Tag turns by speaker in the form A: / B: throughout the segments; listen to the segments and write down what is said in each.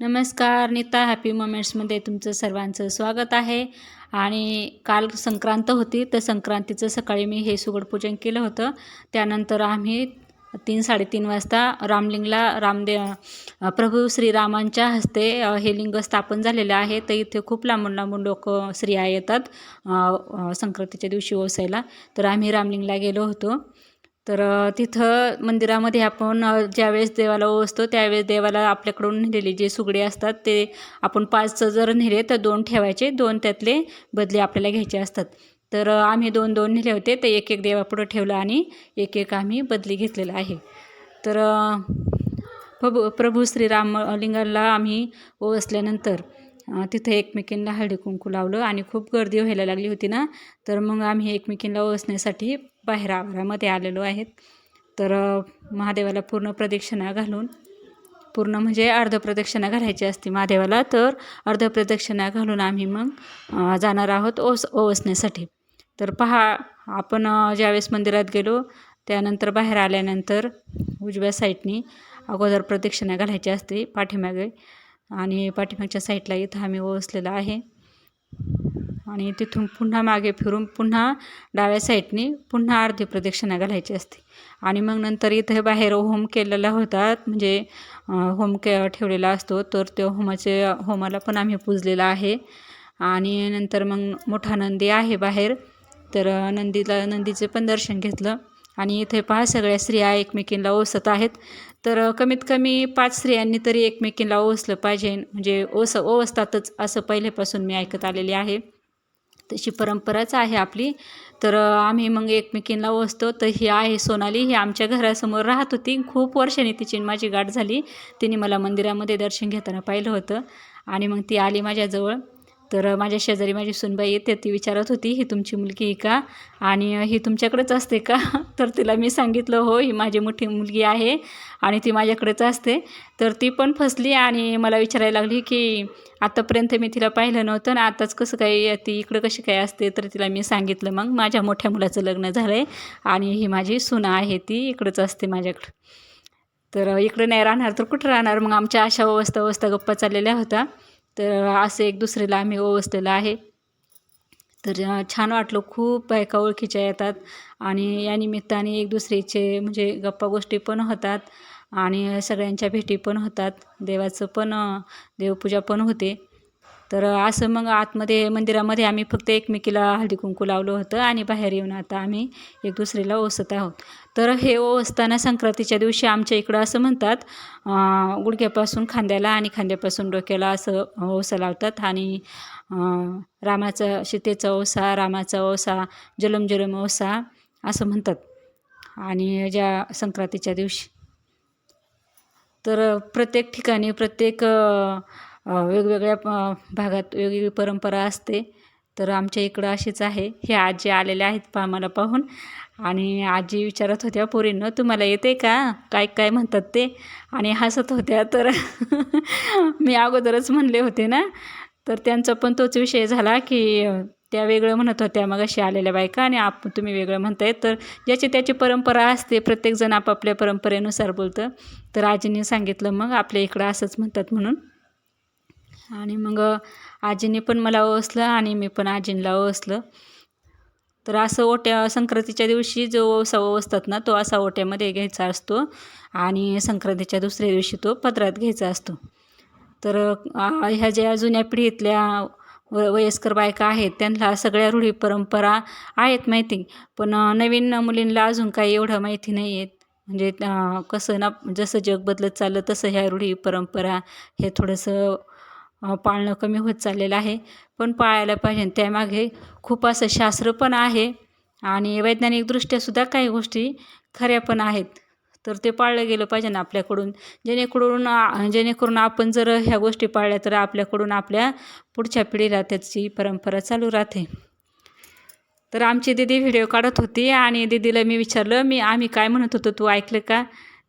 A: नमस्कार नीता हॅपी मोमेंट्समध्ये तुमचं सर्वांचं स्वागत आहे. आणि काल संक्रांत होती तर संक्रांतीचं सकाळी मी हे सुगडपूजन केलं होतं. त्यानंतर आम्ही तीन साडेतीन वाजता रामलिंगला रामदेव प्रभू श्रीरामांच्या हस्ते हे लिंग स्थापन झालेलं आहे. तर इथे खूप लांबून लांबून लोक स्त्रिया येतात संक्रांतीच्या दिवशी ओसायला. तर आम्ही रामलिंगला गेलो होतो. तर तिथं मंदिरामध्ये आपण ज्यावेळेस देवाला ओसतो त्यावेळेस देवाला आपल्याकडून नेलेले जे सुगडे असतात ते आपण पाच जर नेले तर दोन ठेवायचे दोन त्यातले बदले आपल्याला घ्यायचे असतात. तर आम्ही दोन दोन नेले होते तर एक एक देवापुढं ठेवलं आणि एक एक आम्ही बदली घेतलेला आहे. तर प्रभू प्रभू श्रीरामलिंगाला आम्ही ओसल्यानंतर तिथं तिथे एकमेकींना हळदी कुंकू लावलं आणि खूप गर्दी व्हायला लागली होती ना? तर मग आम्ही एकमेकींना ओसण्यासाठी बाहेर आवारामध्ये आलेलो आहेत. तर महादेवाला पूर्ण प्रदक्षिणा घालून पूर्ण म्हणजे अर्ध प्रदक्षिणा घालायची असते महादेवाला तर अर्ध प्रदक्षिणा घालून आम्ही मग जाणार आहोत ओस ओवसण्यासाठी तर पहा आपण ज्यावेळेस मंदिरात गेलो त्यानंतर बाहेर आल्यानंतर उजव्या साईडनी अगोदर प्रदक्षिणा घालायची असते पाठीमागे. आणि पाठीमागच्या साईडला इथं आम्ही ओसलेला आहे. आणि तिथून पुन्हा मागे फिरून पुन्हा डाव्या साईडनी पुन्हा अर्धी प्रदक्षिणा घालायची असते. आणि मग नंतर इथे बाहेर होम केलेला होता म्हणजे होम के ठेवलेला असतो. तर त्या होमाचे होमाला पण आम्ही पूजलेला आहे. आणि नंतर मग मोठा नंदी आहे बाहेर. तर नंदीला नंदीचे पण दर्शन घेतलं. आणि इथे पहा सगळ्या स्त्रिया एकमेकींना ओसत आहेत. तर कमीत कमी पाच स्त्रियांनी तरी एकमेकींना ओसलं पाहिजे. म्हणजे ओस ओसतातच असं पहिल्यापासून मी ऐकत आलेली आहे. तशी परंपराच आहे आपली. तर आम्ही मग एकमेकींना ओसतो. तर ही आहे सोनाली. ही आमच्या घरासमोर राहत होती. खूप वर्षांनी तिची माझी गाठ झाली. तिने मला मंदिरामध्ये दर्शन घेताना पाहिलं होतं. आणि मग ती आली माझ्याजवळ. तर माझ्या शेजारी माझी सुनबाई येते ती विचारत होती ही तुमची मुलगी आहे का? आणि ही तुमच्याकडेच असते का? तर तिला मी सांगितलं हो ही माझी मोठी मुलगी आहे आणि ती माझ्याकडेच असते. तर ती पण फसली आणि मला विचारायला लागली की आत्तापर्यंत मी तिला पाहिलं नव्हतं आणि आताच कसं काही ती इकडं कशी काय असते? तर तिला मी सांगितलं मग माझ्या मोठ्या मुलाचं लग्न झालं आहे आणि ही माझी सुना आहे ती इकडंच असते माझ्याकडं. तर इकडं नाही राहणार तर कुठं राहणार? मग आमच्या अशा अवस्था अवस्था गप्पा चाललेल्या होत्या. तर असं एक दुसरीला आम्ही ओवसलेलं आहे. तर छान वाटलं. खूप बायका ओळखीच्या येतात आणि या निमित्ताने एक दुसरीचे म्हणजे गप्पा गोष्टी पण होतात आणि सगळ्यांच्या भेटी पण होतात. देवाचं पण देवपूजा पण होते. तर असं मग आतमध्ये मंदिरामध्ये आम्ही फक्त एकमेकीला हळदी कुंकू लावलं होतं आणि बाहेर येऊन आता आम्ही एक दुसरीला ओसत आहोत. तर हे ओसताना संक्रांतीच्या दिवशी आमच्या इकडं असं म्हणतात गुडघ्यापासून खांद्याला आणि खांद्यापासून डोक्याला असं ओसा लावतात आणि रामाचा सीतेचा ओसा रामाचा ओसा जलम जलम ओसा असं म्हणतात. आणि ज्या संक्रांतीच्या दिवशी. तर प्रत्येक ठिकाणी प्रत्येक वेगवेगळ्या भागात वेगवेगळी परंपरा असते. तर आमच्या इकडं अशीच आहे. हे आजी आलेले आहेत पा मला पाहून. आणि आजी विचारत होत्या पोरींनो तुम्हाला येते का? काय काय म्हणतात ते? आणि हसत होत्या. तर मी अगोदरच म्हणले होते ना. तर त्यांचा पण तोच विषय झाला की त्या वेगळं म्हणत होत्या मग अशी आलेल्या बायका आणि आप तुम्ही वेगळं म्हणताय. तर ज्याची त्याची परंपरा असते प्रत्येकजण आपापल्या परंपरेनुसार बोलतं. तर आजीने सांगितलं मग आपल्या इकडं असंच म्हणतात म्हणून. आणि मग आजीने पण मला ओसलं आणि मी पण आजींला ओसलं. तर असं ओट्या संक्रांतीच्या दिवशी जो ओसा ओसतात ना तो असा ओट्यामध्ये घ्यायचा असतो आणि संक्रांतीच्या दुसऱ्या दिवशी तो पदरात घ्यायचा असतो. तर ह्या ज्या जुन्या पिढीतल्या व वयस्कर बायका आहेत त्यांना सगळ्या रूढी परंपरा आहेत माहिती. पण नवीन मुलींना अजून काही एवढं माहिती नाही आहेत म्हणजे कसं ना जसं जग बदलत चाललं तसं ह्या रूढी परंपरा हे थोडंसं पाळणं कमी होत चाललेलं आहे. पण पाळायला पाहिजे त्यामागे खूप असं शास्त्र पण आहे आणि वैज्ञानिकदृष्ट्यासुद्धा काही गोष्टी खऱ्या पण आहेत. तर ते पाळलं गेलं पाहिजे ना आपल्याकडून. जेणेकरून जेणेकरून आपण जर ह्या गोष्टी पाळल्या तर आपल्याकडून आपल्या पुढच्या पिढीला त्याची परंपरा चालू राहते. तर आमची दीदी व्हिडिओ काढत होती आणि दीदीला मी विचारलं मी आम्ही काय म्हणत होतो? तू ऐकलं का?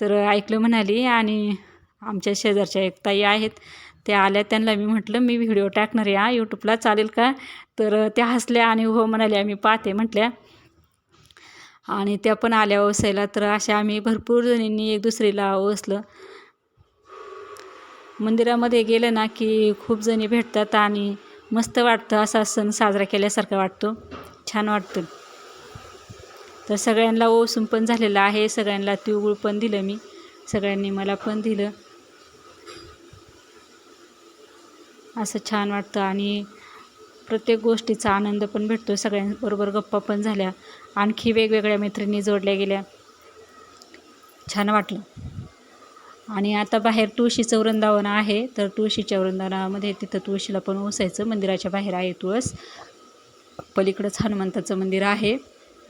A: तर ऐकलं म्हणाली आणि आमच्या शेजारच्या एक ताई आहेत. त्या आल्या त्यांना मी म्हटलं मी व्हिडिओ टाकणार आहे हा यूट्यूबला चालेल का? तर त्या हसल्या आणि हो म्हणाल्या मी पाहते म्हटल्या. आणि त्या पण आल्या ओसायला. तर अशा आम्ही भरपूर जणींनी एक दुसरीला ओसलं. मंदिरामध्ये गेलं ना की खूप जणी भेटतात आणि मस्त वाटतं असा सण साजरा केल्यासारखा वाटतो. छान वाटतं. तर सगळ्यांना ओसून पण झालेलं आहे. सगळ्यांना तिळगुळ पण दिलं मी. सगळ्यांनी मला पण दिलं. असं छान वाटतं आणि प्रत्येक गोष्टीचा आनंद पण भेटतो. सगळ्यांबरोबर गप्पा पण झाल्या. आणखी वेगवेगळ्या मैत्रिणी जोडल्या गेल्या. छान वाटलं. आणि आता बाहेर तुळशीचं वृंदावन आहे. तर तुळशीच्या वृंदावनामध्ये तिथं तुळशीला पण ओसायचं. मंदिराच्या बाहेर आहे तुळस. पलीकडंच हनुमंताचं मंदिर आहे.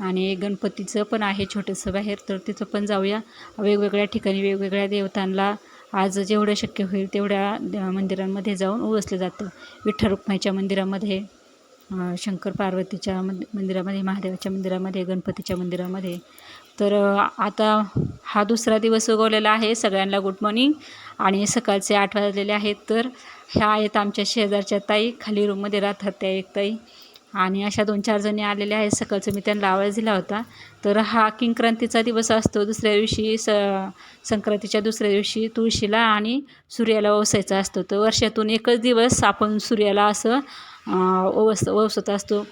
A: आणि गणपतीचं पण आहे छोटंसं बाहेर. तर तिथं पण जाऊया. वेगवेगळ्या ठिकाणी वेगवेगळ्या देवतांना आज जेवढं शक्य होईल तेवढ्या मंदिरांमध्ये जाऊन उवसलं जातं. विठ्ठल रुक्माईच्या मंदिरामध्ये शंकर पार्वतीच्या मंद मंदिरामध्ये महादेवाच्या मंदिरामध्ये गणपतीच्या मंदिरामध्ये. तर आता हा दुसरा दिवस उगवलेला आहे सगळ्यांना गुड मॉर्निंग आणि सकाळचे आठ वाजलेले आहेत तर ह्या आहेत आमच्या शेजारच्या ताई. खाली रूममध्ये राहतात त्या एक ताई. आणि अशा दोन चार जणी आलेल्या आहेत. सकाळचं मी त्यांना आवाज दिला होता. तर हा किंक्रांतीचा दिवस असतो. दुसऱ्या दिवशी स संक्रांतीच्या दुसऱ्या दिवशी तुळशीला आणि सूर्याला ओसायचा असतो. तर वर्षातून एकच दिवस आपण सूर्याला असं ओवस ओवसत असतो.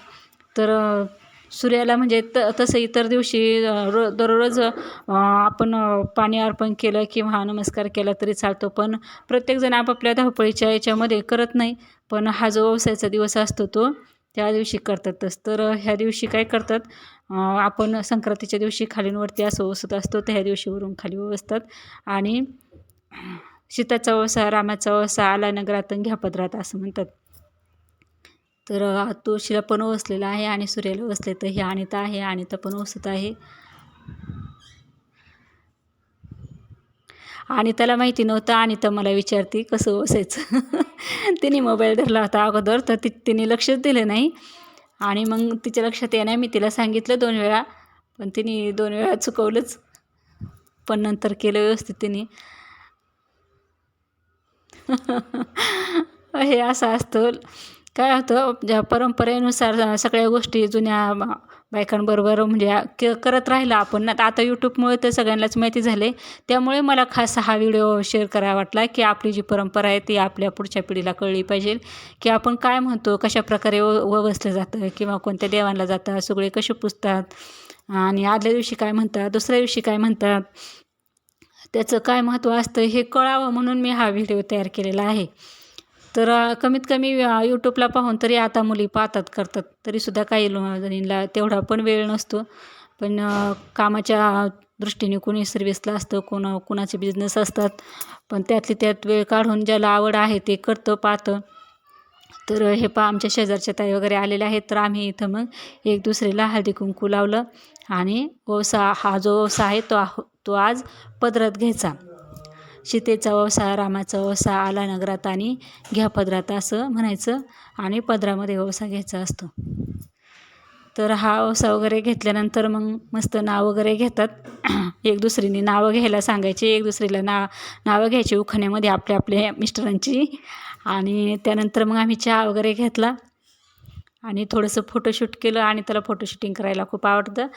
A: तर सूर्याला म्हणजे त तसं इतर दिवशी रो दररोज आपण पाणी अर्पण केलं किंवा नमस्कार केला तरी चालतो. पण प्रत्येकजण आपापल्या धावपळीच्या याच्यामध्ये करत नाही. पण हा जो व्यवसायाचा दिवस असतो तो त्या दिवशी करतातच तर ह्या दिवशी काय करतात? आपण संक्रांतीच्या दिवशी खालींवरती असं ओसत असतो तर ह्या दिवशी वरून खाली ओसतात आणि सीताचा वसा रामाचा वसा आला नगरातन घ्या पदरात असं म्हणतात. तर तुळशीला पण ओसलेला आहे आणि सूर्याला ओसले तर हे अनिता आहे अनिता पण ओसत आहे. आणि त्याला माहिती नव्हतं आणि तर मला विचारते कसं ओसायचं तिने मोबाईल धरला होता अगोदर तर ती तिने लक्षच दिलं नाही. आणि मग तिच्या लक्षात येणार मी तिला सांगितलं दोन वेळा पण तिने दोन वेळा चुकवलंच. पण नंतर केलं व्यवस्थित तिने. हे असं असतं. काय होतं ज्या परंपरेनुसार सगळ्या गोष्टी जुन्या बायकांबरोबर म्हणजे क करत राहिलं आपण. ना आता यूट्यूबमुळे तर सगळ्यांनाच माहिती झाले. त्यामुळे मला खास हा व्हिडिओ शेअर करावा वाटला की आपली जी परंपरा आहे ती आपल्या पुढच्या पिढीला कळली पाहिजे. की आपण काय म्हणतो कशा प्रकारे व ववसलं जातं किंवा कोणत्या देवांना जातात सगळे कसे पुजतात आणि आदल्या दिवशी काय म्हणतात दुसऱ्या दिवशी काय म्हणतात त्याचं काय महत्त्व असतं हे कळावं म्हणून मी हा व्हिडिओ तयार केलेला आहे. तर कमीत कमी यूट्यूबला पाहून तरी आता मुली पाहतात करतात. तरीसुद्धा काही लो- जणींना तेवढा पण वेळ नसतो. पण कामाच्या दृष्टीने कोणी सर्विसला असतं कोण कोणाचे बिझनेस असतात. पण त्यातली त्यात वेळ काढून ज्याला आवड आहे ते करतं पाहतं. तर हे पा आमच्या शेजारच्या ताई वगैरे आलेल्या आहेत. तर आम्ही इथं मग एक दुसरीला हळदी कुंकू लावलं. आणि ओसा हा जो ओसा आहे तो आह- तो आज पदरात घ्यायचा. सीतेचा ओसा रामाचा ओसा आला नगरात आणि घ्या पदरात असं म्हणायचं आणि पदरामध्ये ओसा घ्यायचा असतो. तर हा ओसा वगैरे घेतल्यानंतर मग मस्त नाव वगैरे घेतात. एक दुसरीने नावं घ्यायला सांगायची एक दुसरीला ना नावं घ्यायची उखाण्यामध्ये आपल्या आपल्या मिस्टरांची. आणि त्यानंतर मग आम्ही चहा वगैरे घेतला. आणि थोडंसं फोटोशूट केलं आणि त्याला फोटोशूटिंग करायला खूप आवडतं.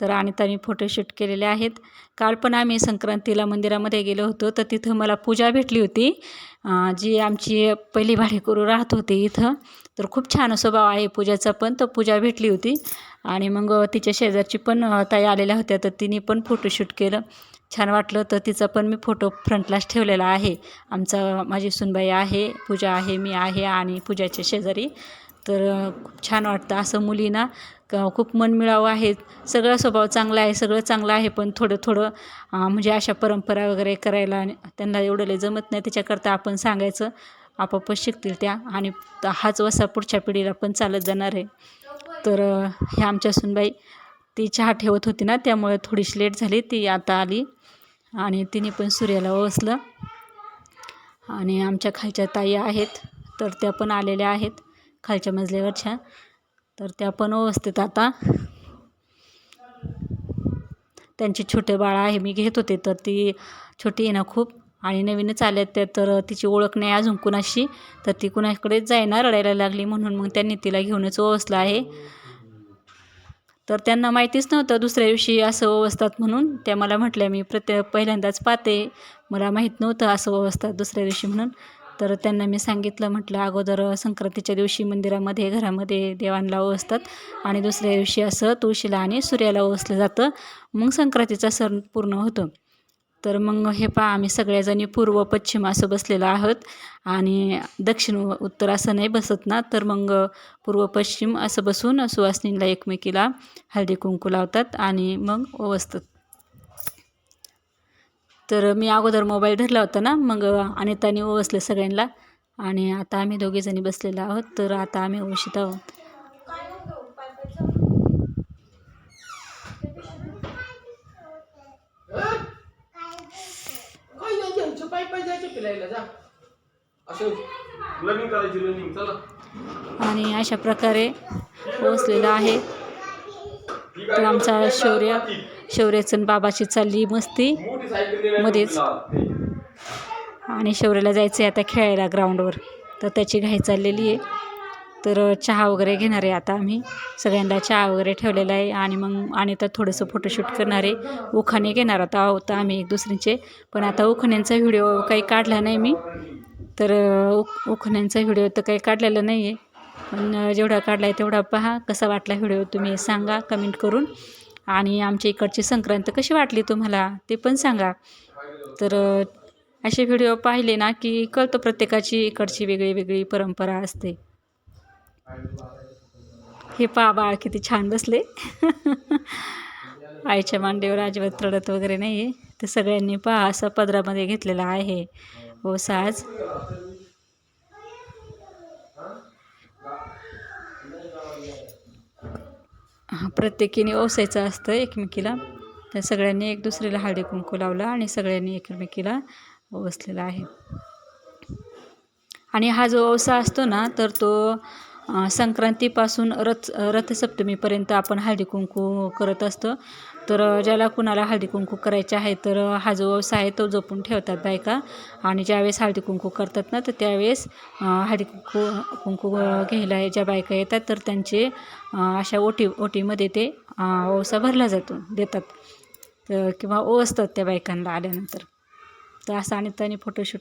A: तर आणि त्यांनी फोटोशूट केलेले आहेत. काल पण आम्ही संक्रांतीला मंदिरामध्ये गेलो होतो तर तिथं मला पूजा भेटली होती. जी आमची पहिली भाडेकरू राहत होती इथं. तर खूप छान स्वभाव आहे पूजाचा पण तर पूजा भेटली होती. आणि मग तिच्या शेजारची पण ताई आलेल्या होत्या तर तिने पण फोटोशूट केलं. छान वाटलं तर तिचा पण मी फोटो फ्रंटलाच ठेवलेला आहे. आमचा माझी सुनबाई आहे पूजा आहे मी आहे आणि पूजाच्या शेजारी. तर खूप छान वाटतं असं मुलींना. क खूप मनमिळावं आहे. सगळा स्वभाव चांगला आहे सगळं चांगलं आहे पण थोडं थोडं म्हणजे अशा परंपरा वगैरे करायला आणि त्यांना एवढं लय जमत नाही. त्याच्याकरता आपण सांगायचं आपापच शिकतील त्या आणि हाच वसा पुढच्या पिढीला पण चालत जाणार आहे. तर ह्या आमच्या सुनबाई ती चहा ठेवत होती ना त्यामुळे थोडीशी लेट झाली ती आता आली आणि तिने पण सूर्याला ओसलं आणि आमच्या खालच्या ताई आहेत तर त्या पण आलेल्या आहेत. खालच्या मजल्यावरच्या. तर त्या पण व्यवस्थित आता. त्यांचे छोटे बाळ आहे मी घेत होते तर ती छोटी आहे ना खूप. आणि नवीनच आल्या त्या तर तिची ओळख नाही अजून कुणाशी. तर ती कुणाकडेच जायना रडायला लागली म्हणून मग त्यांनी तिला घेऊनच ओसलं आहे. तर त्यांना माहितीच नव्हतं दुसऱ्या दिवशी असं ओवसतात म्हणून. त्या मला म्हटल्या मी प्रत्ये पहिल्यांदाच पाहते. मला माहीत नव्हतं असं अवस्थात दुसऱ्या दिवशी म्हणून. तर त्यांना मी सांगितलं म्हटलं अगोदर संक्रांतीच्या दिवशी मंदिरामध्ये घरामध्ये देवांना ओसतात आणि दुसऱ्या दिवशी असं तुळशीला आणि सूर्याला ओसलं जातं. मग संक्रांतीचा सण पूर्ण होतो. तर मग हे पहा आम्ही सगळ्याजणी पूर्व पश्चिम असं बसलेलो आहोत आणि दक्षिण उत्तर असं नाही बसत ना तर मग पूर्व पश्चिम असं बसून सुवासिनीला एकमेकीला हळदी कुंकू लावतात आणि मग ओवसतात तर मी अगोदर मोबाईल धरला होता ना मग अनिताने ओवसले सगळ्यांना. आणि आता आम्ही दोघीजणी बसलेलो आहोत तर आता आम्ही ओवशीत आहोत. आणि अशा प्रकारे ओवसलेला आहे. तो आमचा शौर्य. शौर्याचं आणि बाबाची चालली मस्ती मध्येच. आणि शौर्याला जायचं आहे आता खेळायला ग्राउंडवर. तर त्याची घाई चाललेली आहे. तर चहा वगैरे घेणार आहे आता आम्ही. सगळ्यांना चहा वगैरे ठेवलेला आहे. आणि मग आणि तर थोडंसं फोटोशूट करणार आहे. उखाणे घेणार आता आहोत आम्ही एक दुसऱ्यांचे. पण आता उखाण्यांचा व्हिडिओ काही काढला नाही मी. तर उख उखाण्यांचा व्हिडिओ तर काही काढलेला नाही आहे पण जेवढा काढला आहे तेवढा पहा. कसा वाटला व्हिडिओ तुम्ही सांगा कमेंट करून. आणि आमच्या इकडची संक्रांत कशी वाटली तुम्हाला ते पण सांगा. तर असे व्हिडिओ पाहिले ना की कळतं प्रत्येकाची इकडची वेगळी वेगळी परंपरा असते. हे पा बाळ किती छान बसले. आईच्या मांडीवर अजिबात रडत वगैरे नाही आहे ते सगळ्यांनी पहा असं पदरामध्ये घेतलेला आहे. हो साज. प्रत्येकीने ओसायचं असतं एकमेकीला. तर सगळ्यांनी एक दुसरीला हळदी कुंकू लावला आणि सगळ्यांनी एकमेकीला ओसलेला आहे. आणि हा जो ओसा असतो ना तर तो संक्रांतीपासून रथ रथसप्तमीपर्यंत आपण हळदी कुंकू करत असतो. तर ज्याला कुणाला हळदी कुंकू करायचे आहे तर हा जो व्यवसाय आहे तो जपून ठेवतात बायका. आणि ज्यावेळेस हळदी कुंकू करतात ना तर त्यावेळेस हळदीकुंकू हळदी कुंकू कुंकू घ्यायला ज्या बायका येतात तर त्यांचे अशा ओटी ओटीमध्ये ते ओसा भरला जातो देतात. तर किंवा असतात त्या बायकांना आल्यानंतर. तर असं आणि त्यांनी फोटोशूट